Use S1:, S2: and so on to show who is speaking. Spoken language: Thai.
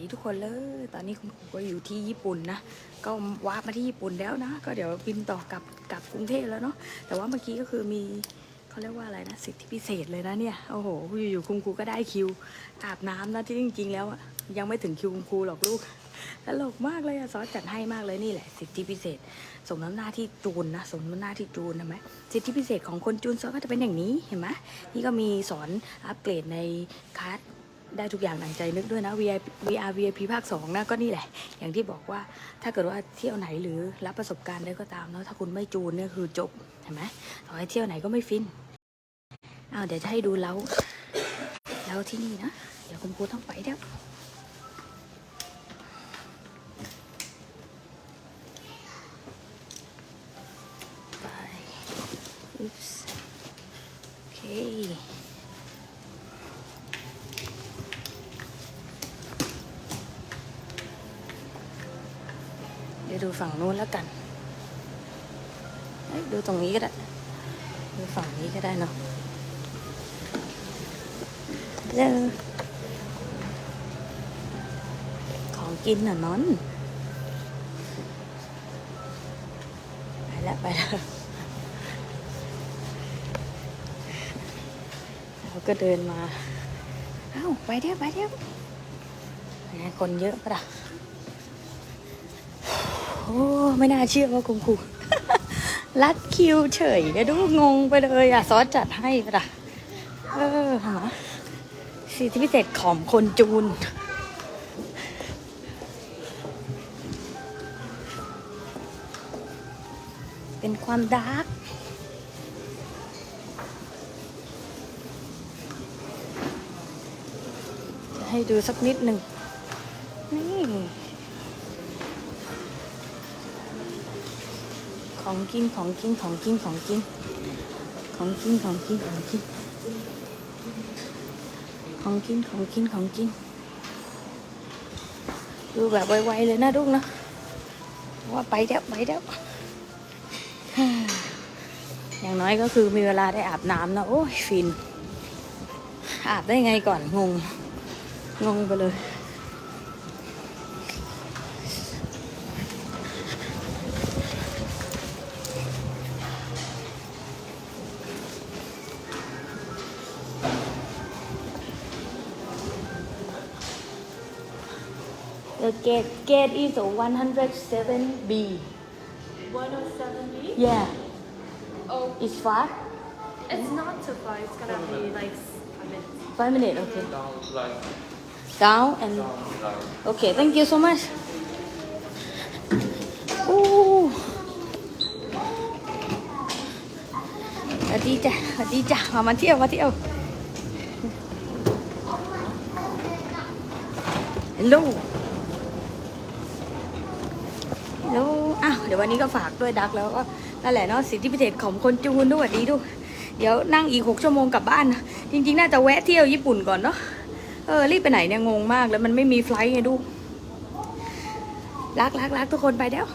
S1: ดีทุกคนเลย ตอนนี้คุณครูก็อยู่ที่ญี่ปุ่นนะ ก็วาร์ปมาที่ญี่ปุ่นแล้วนะ ก็เดี๋ยวบินต่อกลับกลับกรุงเทพแล้วเนาะ แต่ว่าเมื่อกี้ก็คือมีเขาเรียกว่าอะไรนะ สิทธิพิเศษเลยนะเนี่ย โอ้โห อยู่ๆคุณครูก็ได้คิวอาบน้ำนะที่จริง ๆ แล้วยังไม่ถึงคิวคุณครูหรอกลูกตลกมากเลยอะซอสจัดให้มากเลยนี่แหละ สิทธิพิเศษ สมน้ำหน้าที่จูนนะ สมน้ำหน้าที่จูนเห็นไหมสิทธิพิเศษของคนจูนซอสก็จะเป็นอย่างนี้เห็นไหมนี่ก็มีสอนอัปเกรดในคลาส ได้ทุกอย่างดังใจนึกด้วยนะ VR VR VIP ภาค2นะก็นี่แหละ อย่างที่บอกว่าถ้าเกิดว่าเที่ยวไหนหรือรับประสบการณ์ได้ก็ตามเนาะถ้าคุณไม่จูนเนี่ยคือจบเห็นไหมต่อให้เที่ยวไหนก็ไม่ฟินอ้าวเดี๋ยวจะให้ดูเล้าเล้าที่นี่นะ เดี๋ยวคุณครูต้องไปเดี๋ยวไป oops โอเค ดูฝั่งนู้นแล้วกันเอ้ดูตรงนี้ก็ได้ ดูฝั่งนี้ก็ได้เนาะเจอของกินน่ะนอนไปแล้วไปแล้วเราก็เดินมา เอ้า ไปเที่ยวไปเที่ยวคนเยอะปะล่ะ อ้ไม่น่าเชื่อว่าคุณครูรัดคิวเฉยนะดูงงไปเลยอะ ซอสจัดให้ปะล่ะเออหาสิทธิพิเศษของคนจูน เป็นความดาร์กจะให้ดูสักนิดหนึ่งนี่ ของกินของกินของกินของกิน ของกินของกินของกิน ของกินของกินของกินดูแบบไวๆเลยนะลูกนะว่าไปแล้วไปแล้วอย่างน้อยก็คือมีเวลาได้อาบน้ำนะโอ้ยฟิน อาบได้ไงก่อนงง งงไปเลย The gate gate is a 107B.
S2: 107B?
S1: Yeah,
S2: Oh,
S1: it's far.
S2: it's not too far. It's gonna be like five minutes.
S1: Five minutes, okay.
S3: down line,
S1: Down and
S3: down line.
S1: okay. Thank you so much. Ooh. สวัสดีจ้ะสวัสดีจ้ะมามาเที่ยวมาเที่ยว Hello แล้วอ้าวเดี๋ยววันนี้ก็ฝากด้วยดักแล้วก็นั่นแหละเนาะสิทธิพิเศษของคนจูนด้วยดีด้วยเดี๋ยวนั่งอีกหกชั่วโมงกลับบ้านนะจริง ๆ น่าจะแวะเที่ยวญี่ปุ่นก่อนเนาะเออรีบไปไหนเนี่ยงงมากแล้วมันไม่มีไฟลท์ไงดูรักรักรักทุกคนไปเดี๋ยว